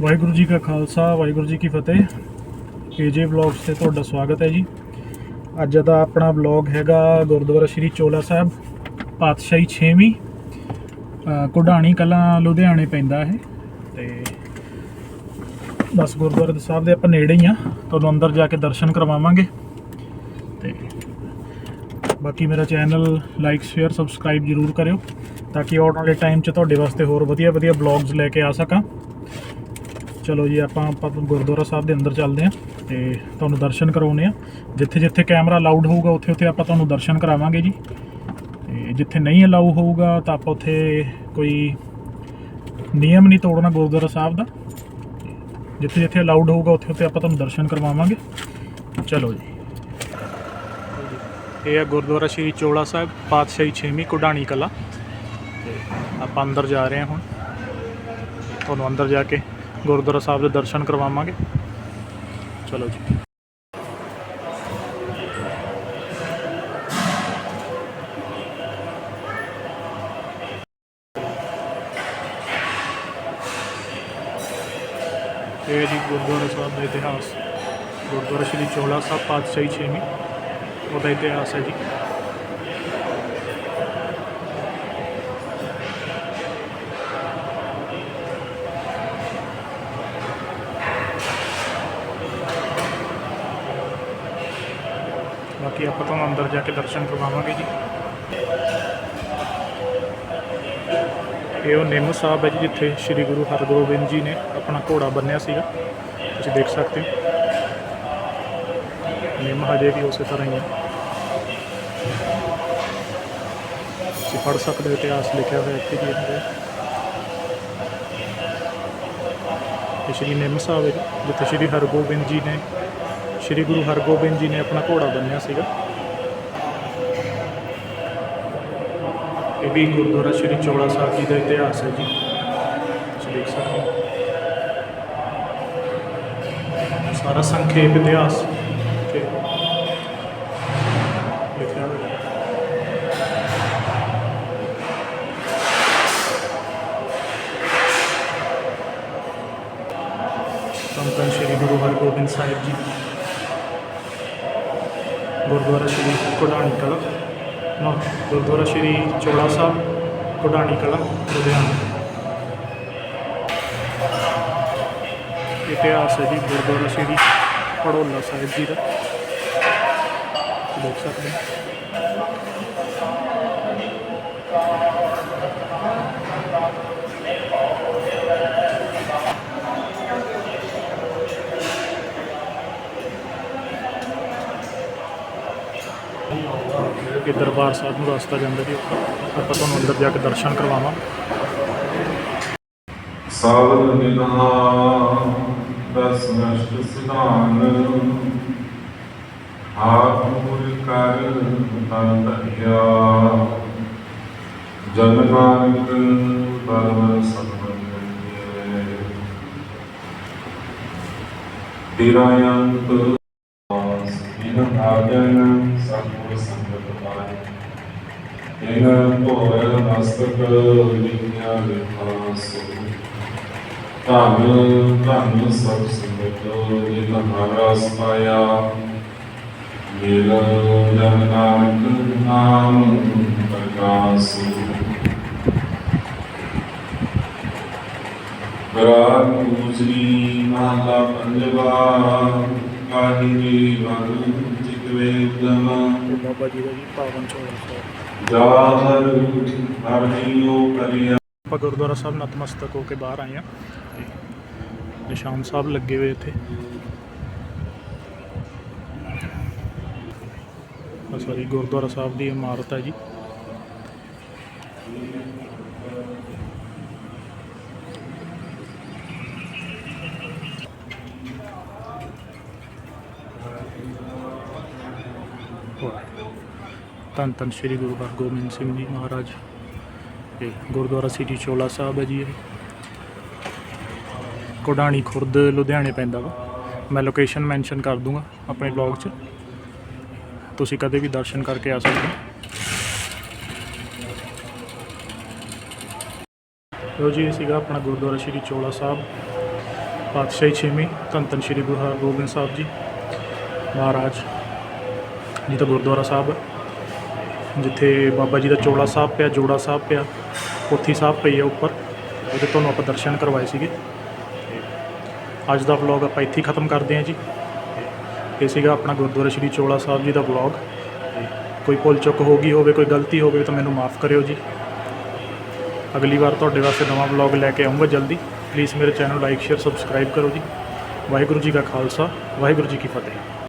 ਵਾਹਿਗੁਰੂ ਜੀ ਕਾ ਖਾਲਸਾ, ਵਾਹਿਗੁਰੂ ਜੀ ਕੀ ਫਤਿਹ। AJ vlogs ਤੇ ਤੁਹਾਡਾ ਸਵਾਗਤ ਹੈ ਜੀ। ਅੱਜ ਦਾ ਆਪਣਾ ਵਲੌਗ ਹੈਗਾ ਗੁਰਦੁਆਰਾ ਸ਼੍ਰੀ ਚੋਲਾ ਸਾਹਿਬ, ਪਾਤਸ਼ਾਹੀ 6ਵੀਂ ਕੋਢਾਣੀ ਕਲਾਂ ਲੁਧਿਆਣੇ ਪੈਂਦਾ ਹੈ ਤੇ ਬਸ ਗੁਰਦੁਆਰਾ ਸਾਹਿਬ ਦੇ ਆਪਾਂ ਨੇੜੇ ਹੀ ਆ। ਤੁਹਾਨੂੰ ਅੰਦਰ ਜਾ ਕੇ ਦਰਸ਼ਨ ਕਰਵਾਵਾਂਗੇ। ਤੇ ਬਾਕੀ ਮੇਰਾ ਚੈਨਲ ਲਾਈਕ, ਸ਼ੇਅਰ, ਸਬਸਕ੍ਰਾਈਬ ਜਰੂਰ ਕਰਿਓ, ਤਾਂ ਕਿ ਆਉਣ ਵਾਲੇ ਟਾਈਮ 'ਚ ਤੁਹਾਡੇ ਵਾਸਤੇ ਹੋਰ ਵਧੀਆ ਵਧੀਆ ਵਲੌਗਸ ਲੈ ਕੇ ਆ ਸਕਾਂ। ਚਲੋ ਜੀ, ਆਪਾਂ ਆਪਾਂ ਗੁਰਦੁਆਰਾ ਸਾਹਿਬ ਦੇ ਅੰਦਰ ਚੱਲਦੇ ਹਾਂ ਤੇ ਤੁਹਾਨੂੰ ਦਰਸ਼ਨ ਕਰਾਉਣੇ ਆ ਜਿੱਥੇ ਜਿੱਥੇ ਕੈਮਰਾ ਅਲਾਉਡ ਹੋਊਗਾ, ਉੱਥੇ ਉੱਥੇ ਆਪਾਂ ਤੁਹਾਨੂੰ ਦਰਸ਼ਨ ਕਰਾਵਾਂਗੇ ਜੀ। ਤੇ ਜਿੱਥੇ ਨਹੀਂ ਅਲਾਉ ਹੋਊਗਾ, ਤਾਂ ਆਪਾਂ ਉੱਥੇ ਕੋਈ ਨਿਯਮ ਨਹੀਂ ਤੋੜਨਾ ਗੁਰਦੁਆਰਾ ਸਾਹਿਬ ਦਾ। ਜਿੱਥੇ ਜਿੱਥੇ ਅਲਾਉਡ ਹੋਊਗਾ, ਉੱਥੇ ਉੱਥੇ ਆਪਾਂ ਤੁਹਾਨੂੰ ਦਰਸ਼ਨ ਕਰਵਾਵਾਂਗੇ। ਚਲੋ ਜੀ। ਇਹ ਹੈ ਗੁਰਦੁਆਰਾ ਸ਼੍ਰੀ ਚੋਲਾ ਸਾਹਿਬ, ਪਾਤਸ਼ਾਹੀ 6ਵੀਂ ਕੁਡਾਣੀ ਕਲਾ। ਤੇ ਆਪਾਂ ਅੰਦਰ ਜਾ ਰਹੇ ਹਾਂ ਹੁਣ। ਤੁਹਾਨੂੰ ਅੰਦਰ ਜਾ ਕੇ ਗੁਰਦੁਆਰਾ ਸਾਹਿਬ ਦੇ ਦਰਸ਼ਨ ਕਰਵਾਵਾਂਗੇ। ਚਲੋ ਜੀ। ਇਹ ਜੀ ਗੁਰਦੁਆਰਾ ਸਾਹਿਬ ਦਾ ਇਤਿਹਾਸ। ਗੁਰਦੁਆਰਾ ਸ਼੍ਰੀ ਚੋਲਾ ਸਾਹਿਬ ਪਾਤਸ਼ਾਹੀ 6ਵੀਂ ਉਹਦਾ ਇਤਿਹਾਸ ਹੈ ਜੀ। ਬਾਕੀ ਆਪਾਂ ਤੁਹਾਨੂੰ ਅੰਦਰ ਜਾ ਕੇ ਦਰਸ਼ਨ ਕਰਵਾਵਾਂਗੇ ਜੀ। ਇਹ ਉਹ ਨਿੰਮ ਸਾਹਿਬ ਹੈ ਜੀ ਜਿੱਥੇ ਸ੍ਰੀ ਗੁਰੂ ਹਰਗੋਬਿੰਦ ਜੀ ਨੇ ਆਪਣਾ ਘੋੜਾ ਬੰਨਿਆ ਸੀਗਾ। ਤੁਸੀਂ ਦੇਖ ਸਕਦੇ ਹੋ। ਨਿੰਮ ਹਜੇ ਵੀ ਉਸੇ ਤਰ੍ਹਾਂ ਹੀ ਹੈ। ਤੁਸੀਂ ਪੜ੍ਹ ਸਕਦੇ ਹੋ ਇਤਿਹਾਸ ਲਿਖਿਆ ਹੋਇਆ ਇੱਥੇ ਜੀ ਇਹਦੇ। ਇਹ ਸ਼੍ਰੀ ਨਿੰਮ ਸਾਹਿਬ ਹੈ ਜੀ, ਜਿੱਥੇ ਸ਼੍ਰੀ ਹਰਗੋਬਿੰਦ ਜੀ ਨੇ ਸ਼੍ਰੀ ਗੁਰੂ ਹਰਗੋਬਿੰਦ ਜੀ ਨੇ ਆਪਣਾ ਘੋੜਾ ਬੰਨਿਆ ਸੀਗਾ। ਇਹ ਵੀ ਗੁਰਦੁਆਰਾ ਸ਼੍ਰੀ ਚੋਲਾ ਸਾਹਿਬ ਜੀ ਦਾ ਇਤਿਹਾਸ ਹੈ ਜੀ। ਤੁਸੀਂ ਦੇਖ ਸਕਦੇ ਹੋ। ਸਾਰਾ ਸੰਖੇਪ ਇਤਿਹਾਸ ਇੱਥੇ ਲਿਖਿਆ ਹੋਇਆ ਹੈ। ਸ਼੍ਰੀ ਗੁਰੂ ਹਰਗੋਬਿੰਦ ਸਾਹਿਬ ਜੀ। ਗੁਰਦੁਆਰਾ ਸ਼੍ਰੀ ਕੋਡਾਣੀ ਕਲਾ, ਨਾ, ਗੁਰਦੁਆਰਾ ਸ਼੍ਰੀ ਚੋਲਾ ਸਾਹਿਬ ਕੋਡਾਣੀ ਕਲਾ, ਲੁਧਿਆਣਾ। ਇਤਿਹਾਸ ਹੈ ਜੀ ਗੁਰਦੁਆਰਾ ਸ਼੍ਰੀ ਪੜੋਲਾ ਸਾਹਿਬ ਜੀ ਦਾ। ਦੇਖ ਸਕਦੇ ਹੋ। ਕਿ ਦਰਬਾਰ ਸਾਹਿਬ ਨੂੰ ਰਸਤਾ ਜਾਂਦਾ ਜੀ। ਆਪਾਂ ਤੁਹਾਨੂੰ ਅੰਦਰ ਜਾ ਕੇ ਦਰਸ਼ਨ ਕਰਵਾਵਾਂ। ਸਾਵਨ ਨਿਧਾਨ ਦਸ ਨਸ਼ਟ ਸਿਧਾਨ। ਆਪ ਮੂਲ ਕਰ ਤਨ ਤਹਿਆ ਜਨ ਪਰਮ ਸਤਿ ਤੇਰਾ ਅੰਤ ਆਜਨ ਸਤਿਗੁਰ ਸੰਗਤ ਪਾਏ ਇਨ ਭੋਰ ਮਸਤਕ ਵਿਖਿਆ ਵਿਖਾਸ ਧੰਨ ਧੰਨ ਸਭ ਸੰਗਤ ਜਿਨ ਹਰਸ ਪਾਇਆ ਮੇਰਾ ਜਨ ਨਾਨਕ ਨਾਮ ਪ੍ਰਕਾਸ਼ ਰਾਗ ਪੂਜਨੀ ਮਹਲਾ ਪੰਜਵਾ ਕਾਹਿਰੀ ਵਨ ਜਿਤਵੇ ਉਦਮ ਤੇ ਬਾਬਾ ਜੀ ਦਾ ਜੀ ਪਾਵਨ ਚੋਲਾ ਸਾਹਿਬ ਜਾਹਰ ਹਰਿਓ ਕਰਿਆ। ਆਪਾਂ ਗੁਰਦੁਆਰਾ ਸਾਹਿਬ ਨਤਮਸਤਕ ਹੋ ਕੇ ਬਾਹਰ ਆਏ ਆ ਨਿਸ਼ਾਨ ਸਾਹਿਬ ਲੱਗੇ ਹੋਏ ਇੱਥੇ। ਸਾਰੀ ਗੁਰਦੁਆਰਾ ਸਾਹਿਬ ਦੀ ਇਮਾਰਤ ਹੈ ਜੀ। ਧੰਨ ਧੰਨ ਸ਼੍ਰੀ ਗੁਰੂ ਹਰਗੋਬਿੰਦ ਸਿੰਘ ਜੀ ਮਹਾਰਾਜ। ਤੇ ਗੁਰਦੁਆਰਾ ਸਿਟੀ ਚੋਲਾ ਸਾਹਿਬ ਹੈ ਜੀ ਇਹ। ਕੋਡਾਣੀ ਖੁਰਦ, ਲੁਧਿਆਣੇ ਪੈਂਦਾ ਵਾ। ਮੈਂ ਲੋਕੇਸ਼ਨ ਮੈਂਸ਼ਨ ਕਰ ਦੂੰਗਾ ਆਪਣੇ ਬਲੌਗ 'ਚ। ਤੁਸੀਂ ਕਦੇ ਵੀ ਦਰਸ਼ਨ ਕਰਕੇ ਆ ਸਕਦੇ ਹੋ। ਲੋ ਜੀ, ਇਹ ਸੀਗਾ ਆਪਣਾ ਗੁਰਦੁਆਰਾ ਸ਼੍ਰੀ ਚੋਲਾ ਸਾਹਿਬ। ਪਾਤਸ਼ਾਹੀ ਛੇਵੀਂ ਧੰਨ ਧੰਨ ਸ਼੍ਰੀ ਗੁਰੂ ਹਰਗੋਬਿੰਦ ਸਾਹਿਬ ਜੀ ਮਹਾਰਾਜ। ਜਿੱਥੇ ਗੁਰਦੁਆਰਾ ਸਾਹਿਬ ਹੈ। ਜਿੱਥੇ ਬਾਬਾ ਜੀ ਦਾ ਚੋਲਾ ਸਾਹਿਬ ਪਿਆ, ਜੋੜਾ ਸਾਹਿਬ ਪਿਆ ਪੋਥੀ ਸਾਹਿਬ ਪਈ ਹੈ ਉੱਪਰ। ਉਹਦੇ ਤੁਹਾਨੂੰ ਆਪਾਂ ਦਰਸ਼ਨ ਕਰਵਾਏ ਸੀਗੇ। ਅੱਜ ਦਾ ਵਲੌਗ ਆਪਾਂ ਇੱਥੇ ਹੀ ਖਤਮ ਕਰਦੇ ਹਾਂ ਜੀ। ਇਹ ਸੀਗਾ ਆਪਣਾ ਗੁਰਦੁਆਰਾ ਸ਼੍ਰੀ ਚੋਲਾ ਸਾਹਿਬ ਜੀ ਦਾ ਵਲੌਗ ਕੋਈ ਭੁੱਲ ਚੁੱਕ ਹੋ ਗਈ ਹੋਵੇ, ਕੋਈ ਗਲਤੀ ਹੋਵੇ ਤਾਂ ਮੈਨੂੰ ਮਾਫ ਕਰਿਓ ਜੀ। ਅਗਲੀ ਵਾਰ ਤੁਹਾਡੇ ਵਾਸਤੇ ਨਵਾਂ ਵਲੌਗ ਲੈ ਕੇ ਆਉਂਗਾ ਜਲਦੀ। ਪਲੀਜ਼ ਮੇਰੇ ਚੈਨਲ ਲਾਈਕ ਸ਼ੇਅਰ ਸਬਸਕ੍ਰਾਈਬ ਕਰੋ ਜੀ। ਵਾਹਿਗੁਰੂ ਜੀ ਕਾ ਖਾਲਸਾ, ਵਾਹਿਗੁਰੂ ਜੀ ਕੀ ਫਤਿਹ।